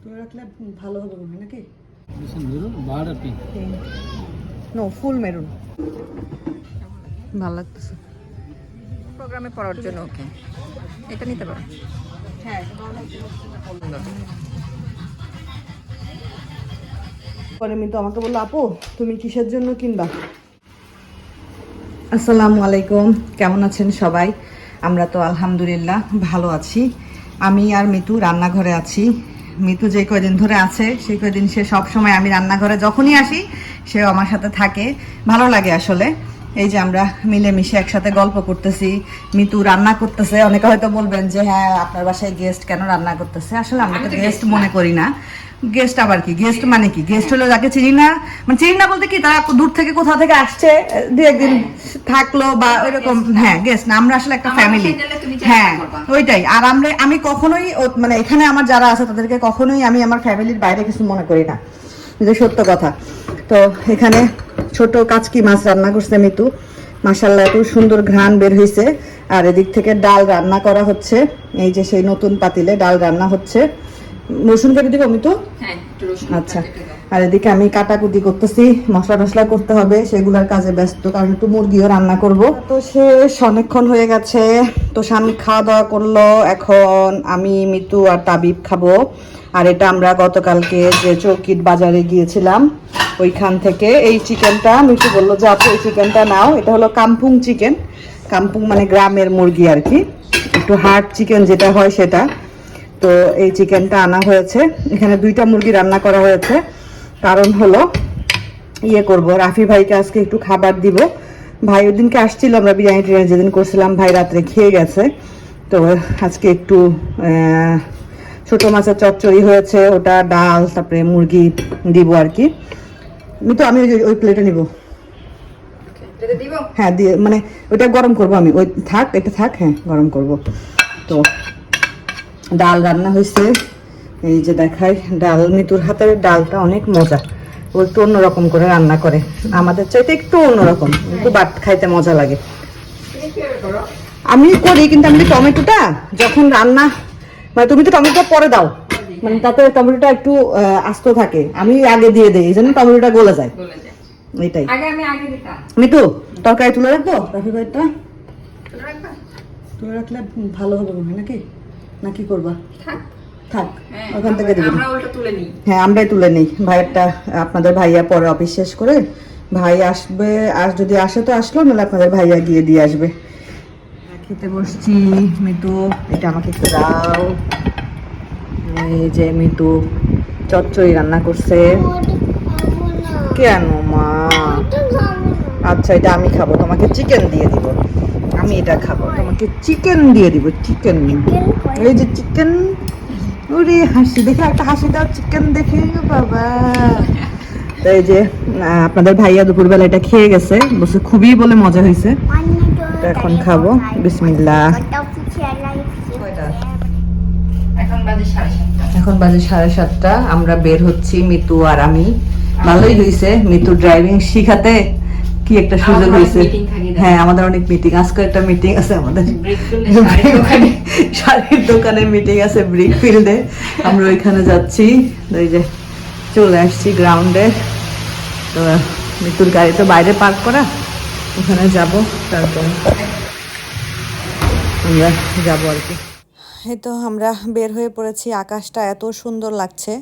তুলে রাখলে ভালো হবে মনে হয় নাকি? নো ফুল মেরুন ভালো লাগতেছে। প্রোগ্রামে পড়ার জন্য ওকে এটা নিতে পারো। হ্যাঁ পরে মিতু আমাকে বলল আপু তুমি কিসের জন্য কিনবা? আসসালামু আলাইকুম। কেমন আছেন সবাই? আমরা তো আলহামদুলিল্লাহ ভালো আছি। আমি আর মিতু রান্নাঘরে আছি। মিতু যে কয়দিন ধরে আছে সেই কয়দিন সে সব সময় আমি রান্নাঘরে যখনই আসি সেও আমার সাথে থাকে। ভালো লাগে আসলে। এই যে আমরা মিলেমিশে একসাথে গল্প করতেছি মিতু রান্না করতেছে অনেকে হয়তো বলবেন যে হ্যাঁ আপনার বাসায় গেস্ট কেন রান্না করতেছে? আসলে আমরা তো গেস্ট মনে করি না। গেস্ট আবার কি? গেস্ট মানে কি? গেস্ট হলো যাকে চিনি না। মানে চিনি না বলতে কি তারা দূর থেকে কোথা থেকে আসছে দু একদিন থাকল বা ওইরকম হ্যাঁ গেস্ট না। আমরা আসলে একটা ফ্যামিলি হ্যাঁ ওইটাই। আর আমরা আমি কখনোই মানে এখানে আমার যারা আছে তাদেরকে কখনোই আমি আমার ফ্যামিলির বাইরে কিছু মনে করি না। যে সত্য কথা। তো এখানে ছোট কাচকি মাছ রান্না করছে মিতু। মাসাল্লাহ এত সুন্দর ঘ্রাণ বের হয়েছে আর এদিক থেকে ডাল রান্না করা হচ্ছে। এই যে সেই নতুন পাতিলে ডাল রান্না হচ্ছে। রসুন কেটে দিব মিতু হ্যাঁ একটু রসুন আচ্ছা। আর এদিকে আমি কাটাকুটি করতেছি মশলা টসলা করতে হবে সেগুলোর কাজে ব্যস্ত কারণ একটু মুরগিও রান্না করব। তো সে অনেকক্ষণ হয়ে গেছে তো স্বামী খাওয়া দাওয়া করল এখন আমি মিতু আর তাবিব খাব। আর এটা আমরা গতকালকে যে চৌকিট বাজারে গিয়েছিলাম ওইখান থেকে এই চিকেনটা মিতু বলল যে আপু এই চিকেনটা নাও। এটা হলো কামপুং চিকেন কামপুং মানে গ্রামের মুরগি আর কি। একটু হার্ড চিকেন যেটা হয় সেটা। তো এই চিকেনটা আনা হয়েছে। এখানে দুইটা মুরগি রান্না করা হয়েছে। কারণ হলো ইয়ে করব রাফি ভাইকে আজকে একটু খাবার দিব। ভাই ওই দিনকে আসছিল আমরা বিরিয়ানি টিরিয়ানি যেদিন করছিলাম ভাই রাত্রে খেয়ে গেছে। তো আজকে একটু ছোট মাছের চচ্চড়ি হয়েছে ওটা ডাল তারপরে মুরগি দিব আর কি। তো আমি ওই- ওই প্লেটে নিব। হ্যাঁ দিয়ে মানে ওইটা গরম করব আমি। ওই থাক এটা থাক হ্যাঁ গরম করব। তো ডাল রান্না হয়েছে। এই যে দেখাই ডাল মিতুর হাতের ডালটা অনেক মজা। ও একটু অন্যরকম করে রান্না করে। আমাদের চাইতে একটু অন্যরকম একটু বাট খাইতে মজা লাগে। আমি করি কিন্তু আমি টমেটোটা যখন রান্না মানে তুমি তো টমেটোটা পরে দাও। মানে তাতে টমেটোটা একটু আস্ত থাকে। আমি আগে দিয়ে দিই এই জন্য টমেটোটা গলে যায়। এটাই। আগে আমি আগে মিতু তরকারি তুলে রাখব? ভাইটা তুলে তুলে রাখলে ভালো হবে মনে হয় নাকি? না কি করবা? থাক। থাক হ্যাঁ ওখান থেকে দিবেন হ্যাঁ আমরাই তুলে নিই। ভাইয়েরটা আপনাদের ভাইয়া পরে অফিস শেষ করে ভাই আসবে আর যদি আসে তো আসলো নাহলে আপনাদের ভাইয়া গিয়ে দিয়ে আসবে। খেতে বসছি মিতু এটা আমাকে একটু দাও। এই যে মিতু চচ্চড়ি রান্না করছে। কেন মা? আচ্ছা এটা আমি খাব তোমাকে চিকেন দিয়ে দিব। আমি এটা খাব। তোমাকে চিকেন দিয়ে দিব চিকেন এই যে চিকেন ওরে হাসি দেখে একটা হাসি দাও চিকেন দেখে। বাবা। তো এই যে আপনাদের ভাইয়া দুপুরবেলা এটা খেয়ে গেছে বসে খুবই বলে মজা হয়েছে। এখন খাব। বিসমিল্লাহ। এখন বাজে এখন বাজে সাড়ে সাতটা আমরা বের হচ্ছি মিতু আর আমি। ভালোই হয়েছে মিতু ড্রাইভিং শিখাতে। কি একটা সুযোগ হয়েছে। হ্যাঁ আমাদের অনেক মিটিং আজকে একটা মিটিং আছে আমাদের। শাড়ির দোকানে। মিটিং আছে ব্রিক ফিল্ডে আমরা ওইখানে যাচ্ছি। এই যে চলে আসছি গ্রাউন্ডে তো মিতুর গাড়ি তো বাইরে পার্ক করা। ওখানে যাব তারপর আমরা যাব আর কি। এই তো আমরা বের হয়ে পড়েছি। আকাশটা এত সুন্দর লাগছে।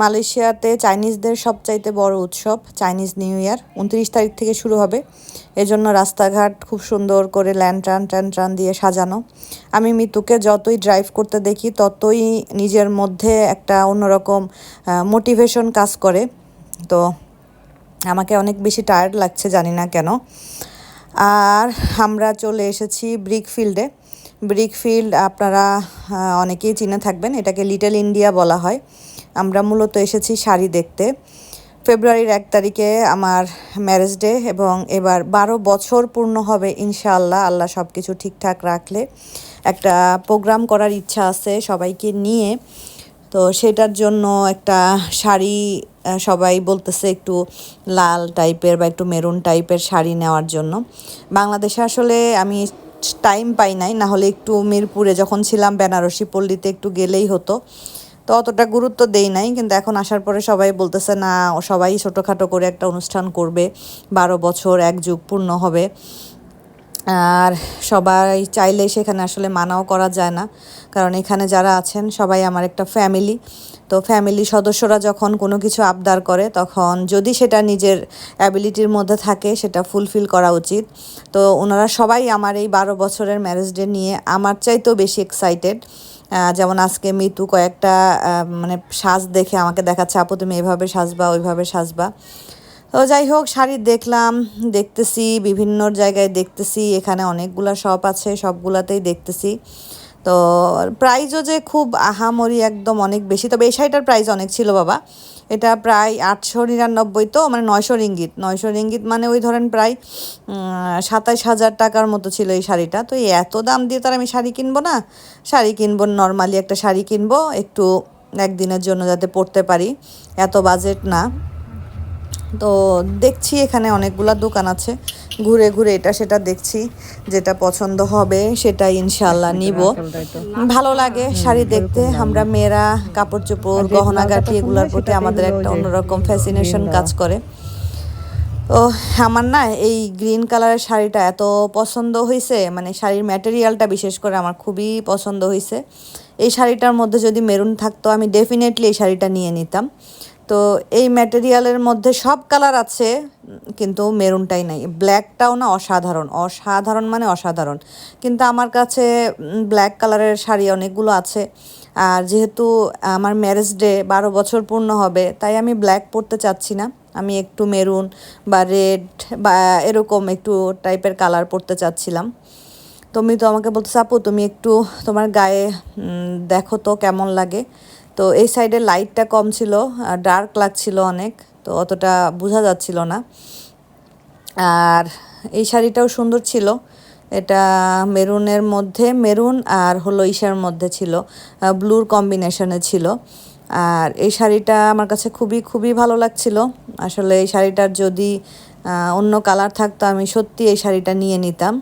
মালয়েশিয়াতে চাইনিজদের সবচাইতে বড় উৎসব চাইনিজ নিউ ইয়ার। উনত্রিশ তারিখ থেকে শুরু হবে। এজন্য রাস্তাঘাট খুব সুন্দর করে ল্যান্টার্ন ট্যান্টার্ন দিয়ে সাজানো। আমি মিতুকে যতই ড্রাইভ করতে দেখি, ততই নিজের মধ্যে একটা অন্যরকম মোটিভেশন কাজ করে। তো আমাকে অনেক বেশি টায়ার্ড লাগছে, জানি না কেন। আর আমরা চলে এসেছি ব্রিক ফিল্ডে ব্রিক ফিল্ড আপনারা অনেকেই চিনে থাকবেন, এটাকে লিটল ইন্ডিয়া বলা হয়। আমরা মূলত এসেছি শাড়ি দেখতে। ফেব্রুয়ারির এক তারিখে আমার ম্যারেজ ডে এবং এবার বারো বছর পূর্ণ হবে ইনশাআল্লাহ। আল্লাহ সব কিছু ঠিকঠাক রাখলে। একটা প্রোগ্রাম করার ইচ্ছা আছে সবাইকে নিয়ে। তো সেটার জন্য একটা শাড়ি সবাই বলতেছে একটু লাল টাইপের বা একটু মেরুন টাইপের শাড়ি নেওয়ার জন্য। বাংলাদেশে আসলে আমি টাইম পাই নাই। না হলে একটু মিরপুরে যখন ছিলাম, বেনারসি পল্লীতে একটু গেলেই হতো। তো অতটা গুরুত্ব দেই নাই, কিন্তু এখন আসার পরে সবাই বলতেছে, না সবাই ছোটোখাটো করে একটা অনুষ্ঠান করবে, বারো বছর, এক যুগ পূর্ণ হবে। আর সবাই চাইলে সেখানে আসলে মানাও করা যায় না, কারণ এখানে যারা আছেন, সবাই আমার একটা ফ্যামিলি। তো ফ্যামিলি সদস্যরা যখন কোনো কিছু আবদার করে, তখন যদি সেটা নিজের অ্যাবিলিটির মধ্যে থাকে, সেটা ফুলফিল করা উচিত। তো ওনারা সবাই আমার এই বারো বছরের ম্যারেজ ডে নিয়ে আমার চাইতেও বেশি এক্সাইটেড যেমন আজকে মিতু কয়েকটা মানে সাজ দেখে আমাকে দেখাচ্ছে, আপু, তুমি এভাবে সাজবা, ওইভাবে সাজবা। তো যাই হোক, শাড়ি দেখলাম, দেখতেছি, বিভিন্ন জায়গায় দেখতেছি, এখানে অনেকগুলা শপ আছে সবগুলাতেই দেখতেছি। তো প্রাইজও যে খুব আহামরি একদম অনেক বেশি। তবে এই শাড়িটার প্রাইস অনেক ছিল বাবা। এটা প্রায় আটশো নিরানব্বই তো মানে নয়শো রিঙ্গিত। নয়শো রিঙ্গিত মানে ওই ধরেন প্রায় সাতাশ হাজার টাকার মতো ছিল এই শাড়িটা। তো এত দাম দিয়ে তার আমি শাড়ি কিনবো না? শাড়ি কিনবো নর্মালি একটা শাড়ি কিনবো, একটু একদিনের জন্য যাতে পরতে পারি। এত বাজেট না। তো দেখছি এখানে অনেকগুলা দোকান আছে। ঘুরে ঘুরে এটা সেটা দেখছি যেটা পছন্দ হবে সেটা ইনশাল্লাহ নিব ভালো লাগে শাড়ি দেখতে আমরা মেয়েরা কাপড় চোপড় গহনা গহনাগাটি এগুলোর প্রতি আমাদের একটা অন্যরকম ফ্যাসিনেশন কাজ করে। তো আমার না এই গ্রিন কালারের শাড়িটা এত পছন্দ হয়েছে মানে শাড়ির ম্যাটেরিয়ালটা বিশেষ করে আমার খুবই পছন্দ হয়েছে এই শাড়িটার মধ্যে যদি মেরুন থাকতো আমি ডেফিনেটলি এই শাড়িটা নিয়ে নিতাম। তো এই ম্যাটেরিয়ালের মধ্যে সব কালার আছে, কিন্তু মেরুনটাই নাই। ব্ল্যাকটাও না, অসাধারণ। অসাধারণ মানে অসাধারণ। কিন্তু আমার কাছে ব্ল্যাক কালারের শাড়ি অনেকগুলো আছে। আর যেহেতু আমার ম্যারেজ ডে বারো বছর পূর্ণ হবে, তাই আমি ব্ল্যাক পরতে চাচ্ছি না। আমি একটু মেরুন বা রেড বা এরকম একটু টাইপের কালার পরতে চাচ্ছিলাম। তুমি তো আমাকে বলতে আপু, তুমি একটু তোমার গায়ে দেখো তো কেমন লাগে। তো এই সাইডে লাইটটা কম ছিল ডার্ক লাগছিল অনেক, তো অতটা বোঝা যাচ্ছিল না। আর এই শাড়িটাও সুন্দর ছিল, এটা মেরুনের মধ্যে মেরুন আর হলো ইশার মধ্যে ছিল ব্লুর কম্বিনেশনে ছিল। আর এই শাড়িটা আমার কাছে খুবই খুবই ভালো লাগছিল। আসলে এই শাড়িটার যদি অন্য কালার থাকতো, আমি সত্যি এই শাড়িটা নিয়ে নিতাম।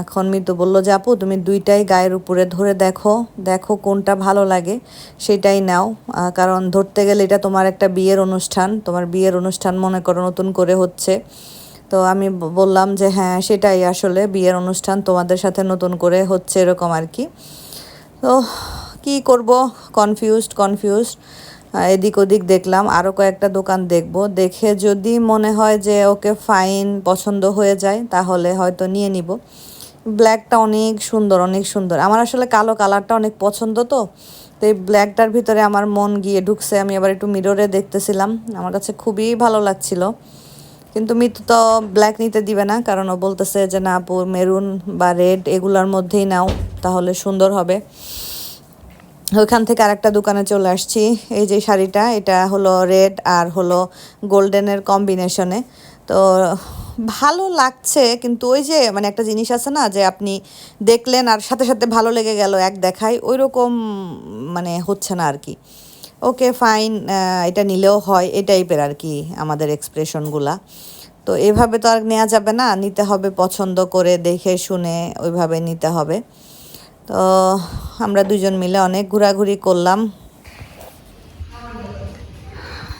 এখন মিতু বলল যে আপু তুমি দুইটাই গায়ের উপরে ধরে দেখো দেখো কোনটা ভালো লাগে, সেটাই নাও। কারণ ধরতে গেলে এটা তোমার একটা বিয়ের অনুষ্ঠান, তোমার বিয়ের অনুষ্ঠান মনে করো নতুন করে হচ্ছে। তো আমি বললাম যে হ্যাঁ সেটাই আসলে বিয়ের অনুষ্ঠান তোমাদের সাথে নতুন করে হচ্ছে এরকম আর কি। তো কি করব? Confused confused. এদিক ওদিক দেখলাম আরও কয়েকটা দোকান দেখব। দেখে যদি মনে হয় যে ওকে ফাইন পছন্দ হয়ে যায়, তাহলে হয়তো নিয়ে নিব। ব্ল্যাকটা অনেক সুন্দর অনেক সুন্দর। আমার আসলে কালো কালারটা অনেক পছন্দ তো তো এই ব্ল্যাকটার ভিতরে আমার মন গিয়ে ঢুকছে। আমি আবার একটু মিররে দেখতেছিলাম। আমার কাছে খুবই ভালো লাগছিল। কিন্তু মিতু তো ব্ল্যাক নিতে দিবে না, কারণ ও বলতেছে যে, না আপু মেরুন বা রেড এগুলোর মধ্যেই নাও, তাহলে সুন্দর হবে। ওইখান থেকে আরেকটা দোকানে চলে আসছি। এই যে শাড়িটা, এটা হলো রেড আর হলো গোল্ডেনের কম্বিনেশনে তো ভালো লাগছে, কিন্তু ওই যে মানে একটা জিনিস আছে না যে আপনি দেখলেন আর সাথে সাথে ভালো লেগে গেল এক দেখায় ওই রকম মানে হচ্ছে না আর কি। ওকে ফাইন এটা নিলেও হয়, এই টাইপের আর কি আমাদের এক্সপ্রেশনগুলা তো এভাবে তো আর নেওয়া যাবে না, নিতে হবে পছন্দ করে, দেখে শুনে ওইভাবে নিতে হবে। তো আমরা দুজন মিলে অনেক ঘোরাঘুরি করলাম।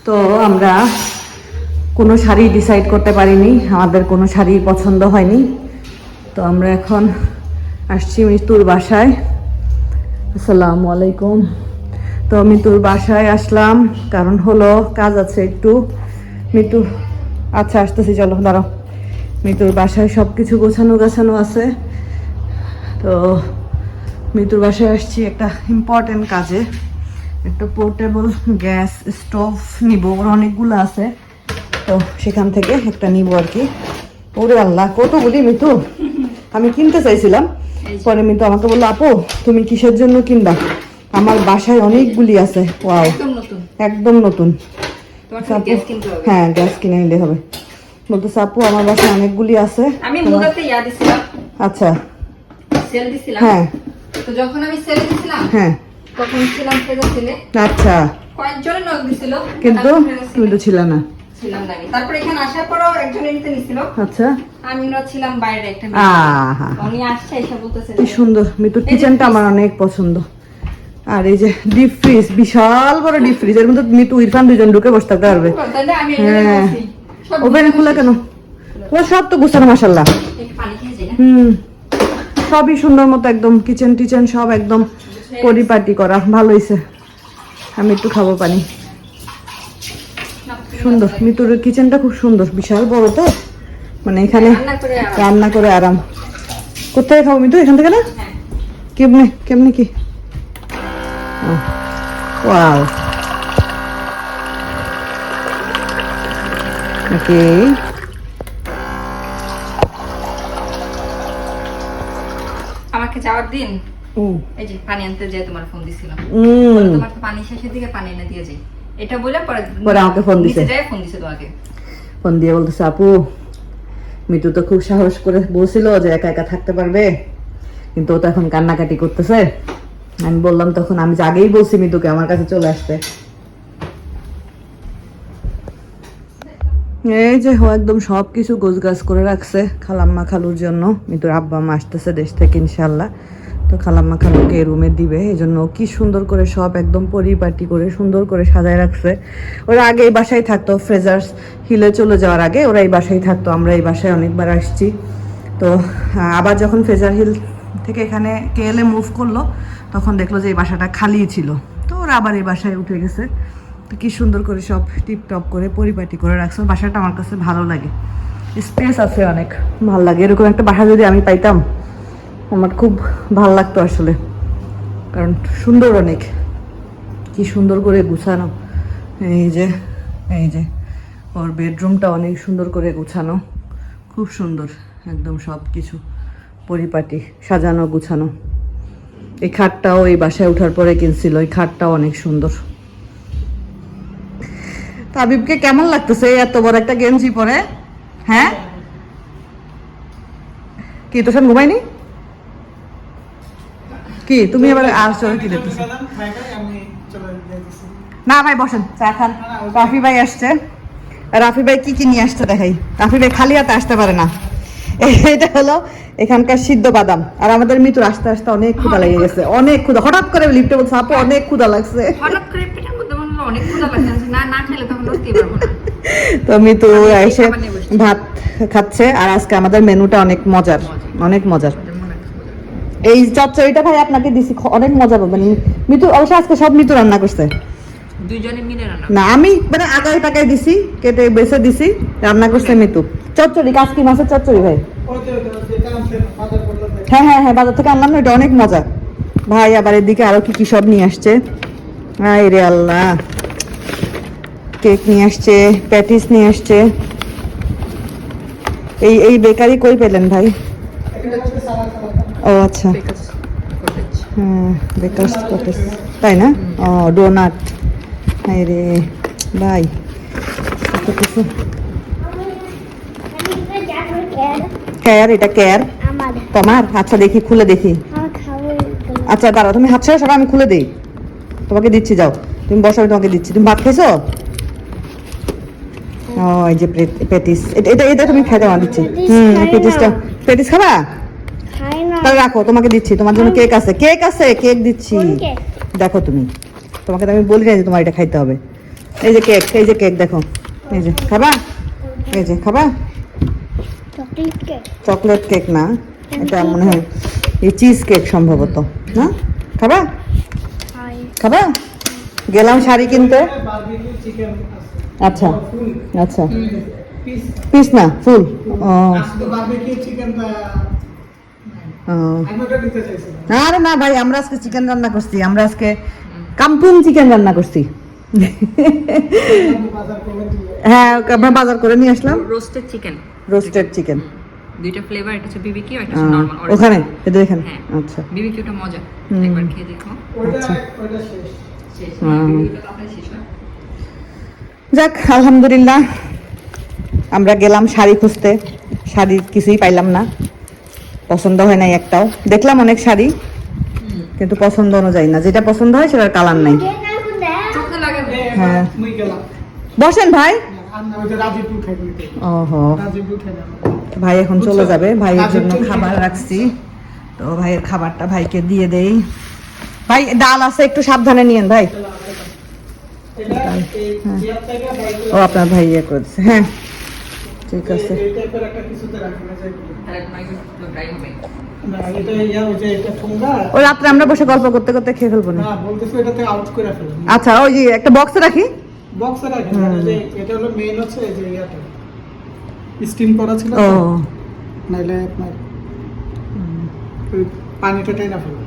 তো আমরা কোনো শাড়ি ডিসাইড করতে পারিনি, আমাদের কোনো শাড়ি পছন্দ হয়নি। তো আমরা এখন আসছি মৃত্যুর বাসায়। আসসালামু আলাইকুম। তো মৃত্যুর বাসায় আসলাম, কারণ হলো কাজ আছে একটু। মৃত্যু আচ্ছা আসতেছি, চলো, দাঁড়াও। মৃত্যুর বাসায় সব কিছু গোছানো গাছানো আছে। তো মৃত্যুর বাসায় আসছি একটা ইম্পর্টেন্ট কাজে। একটা পোর্টেবল গ্যাস স্টোভ নিব অনেকগুলো আছে। তো সেখান থেকে একটা নিব আর কি। ওরে আল্লাহ কত কতগুলি মিতু আমি কিনতে চাইছিলাম পরে মিতু আমাকে বলল আপু তুমি কিসের জন্য কিনবা? আমার বাসায় অনেকগুলি আছে ওয়াও একদম নতুন। হ্যাঁ গ্যাস কিনে নিলে হবে। বলতো আপু আমার বাসায় অনেকগুলি আছে আমি মুদাতে ইয়া দিছিলাম। আচ্ছা। সেল দিছিলাম। হ্যাঁ। তো যখন আমি সেল দিছিলাম হ্যাঁ। তখন ছিলাম আচ্ছা। কয়েকজনে নক দিছিল। কিন্তু তুমি তো ছিল না। ছিলাম না। তারপরে এখানে আসার পরও একজনে নিতে নিছিল। আচ্ছা। আমিও ছিলাম বাইরে একটা আহা। উনি আসছে এসে বলতেছে কি সুন্দর মিতুর কিচেনটা আমার অনেক পছন্দ। আর এই যে ডিপ ফ্রিজ বিশাল বড় ডিপ ফ্রিজ এর মধ্যে মিতু ইরফান দুজন ঢুকে বসে থাকতে পারবে। হ্যাঁ। ওভেন খোলা কেন? ও সব তো গুছানো মাসাল্লাহ হুম। সবই সুন্দর মতো একদম কিচেন টিচেন সব একদম পরিপাটি করা। ভালো হয়েছে আমি একটু খাব পানি। সুন্দর। মিতুর কিচেনটা খুব সুন্দর। বিশাল বড় তো। মানে এখানে রান্না করে আরাম। কোথায় খাব মিতু? এখান থেকে না? কেমনে? কেমনে কি? ওয়াও। ওকে। আমাকে যাওয়ার দিন এই যে পানি আনতে যে তোমার ফোন দিছিল হুম। তোমার তো পানি শেষের দিকে পানি এনে দিয়ে যাই। এটা বলে পরে আমাকে ফোন দিছে। ফোন দিছে তোমাকে। ফোন দিয়ে বলতেছে আপু মিতু তো খুব সাহস করে বলছিল যে একা একা থাকতে পারবে কিন্তু ও তো এখন কান্নাকাটি করতেছে। আমি বললাম তখন আমি আগেই বলছি মিতুকে আমার কাছে চলে আসতে। এই যে ও একদম সব কিছু গোছগাছ করে রাখছে খালাম্মা খালুর জন্য। মিতুর আব্বা মা আসতেছে দেশ থেকে ইনশাল্লাহ তো খালাম্মা খালুকে রুমে দিবে। এই জন্য কি সুন্দর করে সব একদম পরিপাটি করে সুন্দর করে সাজায় রাখছে। ওরা আগে এই বাসায় থাকতো ফ্রেজার্স হিলে চলে যাওয়ার আগে ওরা এই বাসায় থাকতো। আমরা এই বাসায় অনেকবার আসছি। তো আবার যখন ফ্রেজার হিল থেকে এখানে কেএলএ মুভ করল, তখন দেখল যে এই বাসাটা খালি ছিল। তো ওরা আবার এই বাসায় উঠে গেছে। তো কি সুন্দর করে সব টিপটপ করে পরিপাটি করে রাখছে। বাসাটা আমার কাছে ভালো লাগে। স্পেস আছে অনেক। ভালো লাগে। এরকম একটা বাসা যদি আমি পাইতাম আমার খুব ভালো লাগতো আসলে। কারণ সুন্দর অনেক। কি সুন্দর করে গুছানো। এই যে এই যে, ওর বেডরুমটা অনেক সুন্দর করে গুছানো। খুব সুন্দর, একদম সব কিছু পরিপাটি, সাজানো, গুছানো। এই খাটটাও এই বাসায় ওঠার পরে কিনছিল, এই খাটটাও অনেক সুন্দর। তাবিবকে কেমন লাগতেছে? এত বড় একটা গেঞ্জি পরে হ্যাঁ? কি তোষান ঘুমায়নি? কি? তুমি এবার আসছো কি দেখতেছো? না ভাই বসেন চা খান। রাফি ভাই আসছে। রাফি ভাই কি কি নিয়ে আসছে দেখাই। রাফি ভাই খালি হাতে আসতে পারে না। এটা হলো এখানকার সিদ্ধ বাদাম। আর আমাদের মিতুর আসতে আসতে অনেক ক্ষুদা লেগে গেছে। অনেক ক্ষুদা হঠাৎ করে লিফটে বলছে আপু অনেক ক্ষুদা লাগছে। হঠাৎ করে পেটের মধ্যে মনে হলো অনেক ক্ষুধা লাগছে। না না খেলে তখন উঠতে পারব না। তো মিতু এসে। ভাত খাচ্ছে। আর আজকে আমাদের মেনুটা অনেক মজার। অনেক মজার। এই চচ্চড়িটা ভাই আপনাকে দিছি অনেক মজা পাবেন। মিতু অবশ্য আজকে সব মিতু রান্না করছে। দুইজনে মিলে রান্না না আমি মানে আগাই টাকায় দিছি কেটে বেছে দিছি রান্না করছে মিতু। চচ্চড়ি কাসকি মাছের চচ্চড়ি ভাই। হ্যাঁ হ্যাঁ হ্যাঁ বাজার থেকে আনলাম না এটা অনেক মজা। ভাই আবার এদিকে আরও কি কি সব নিয়ে আসছে। আয় রে আল্লাহ। কেক নিয়ে আসছে প্যাটিস নিয়ে আসছে। এই এই বেকারি কই পেলেন ভাই? ও আচ্ছা। হ্যাঁ বেকার প্যাটিস তাই না? ও ডোনাট হাই রে ভাই। কত কিছু কেয়ার এটা কেয়ার তোমার? আচ্ছা দেখি খুলে দেখি। আচ্ছা দাঁড়াও তুমি হাত ছেড়ে সবাই আমি খুলে দিই। তোমাকে দিচ্ছি যাও। তুমি বসো আমি তোমাকে দিচ্ছি। তুমি ভাত খেয়েছো? ও এই যে পেটিস। এটা এটা তুমি খাই দাও দিচ্ছি। হুম। পেটিসটা পেটিস খাবা? তাহলে রাখো তোমাকে দিচ্ছি তোমার জন্য কেক আছে। কেক আছে কেক দিচ্ছি। দেখো তুমি তোমাকে তো আমি বলি না যে তোমার এটা খাইতে হবে। এই যে কেক এই যে কেক দেখো। এই যে খাবা? এই যে খাবা? চকলেট কেক না এটা মনে হয় এই চিজ কেক সম্ভবত না? খাবা? খাবা? গেলাম শাড়ি কিনতে। আচ্ছা আচ্ছা। পিস না ফুল। ও। ও। আরে না ভাই আমরা আজকে চিকেন রান্না করছি আমরা আজকে কাম্পুং চিকেন রান্না করছি। হ্যাঁ আমরা বাজার করে নিয়ে আসলাম। রোস্টেড চিকেন রোস্টেড চিকেন দুইটা ফ্লেভার একটা হচ্ছে বিবিকিউ একটা হচ্ছে নরমাল ওখানে? এটা এখানে? হ্যাঁ। আচ্ছা। বিবিকিউটা মজা। একবার খেয়ে দেখো। আচ্ছা। শেষ। হুম। শেষ যাক আলহামদুলিল্লাহ আমরা গেলাম শাড়ি খুঁজতে। শাড়ি কিছুই পাইলাম না। পছন্দ হয় নাই একটাও। দেখলাম অনেক শাড়ি কিন্তু পছন্দ অনুযায়ী না। যেটা পছন্দ হয় সেটার কালার নাই। হ্যাঁ। বসেন ভাই। ওহো। ভাই এখন চলে যাবে। ভাইয়ের জন্য খাবার রাখছি। তো ভাইয়ের খাবারটা ভাইকে দিয়ে দেই। ভাই ডাল আছে একটু সাবধানে নিয়েন ভাই। বাইরে ও আপনার ভাই ইয়ে করছে। হ্যাঁ। ঠিক আছে। ইয়া রাত্রে আমরা বসে গল্প করতে করতে খেয়ে ফেলব না? না বলতেছি এটাতে আউট করে ফেলেন আচ্ছা ওই যে একটা বক্সে রাখি? বক্সে মানে যে এটা হলো মেইন হচ্ছে এই যে ইয়াটা। স্টিম করা ছিল নাইলে আপনার পানিটা টাইনা ফেলবে।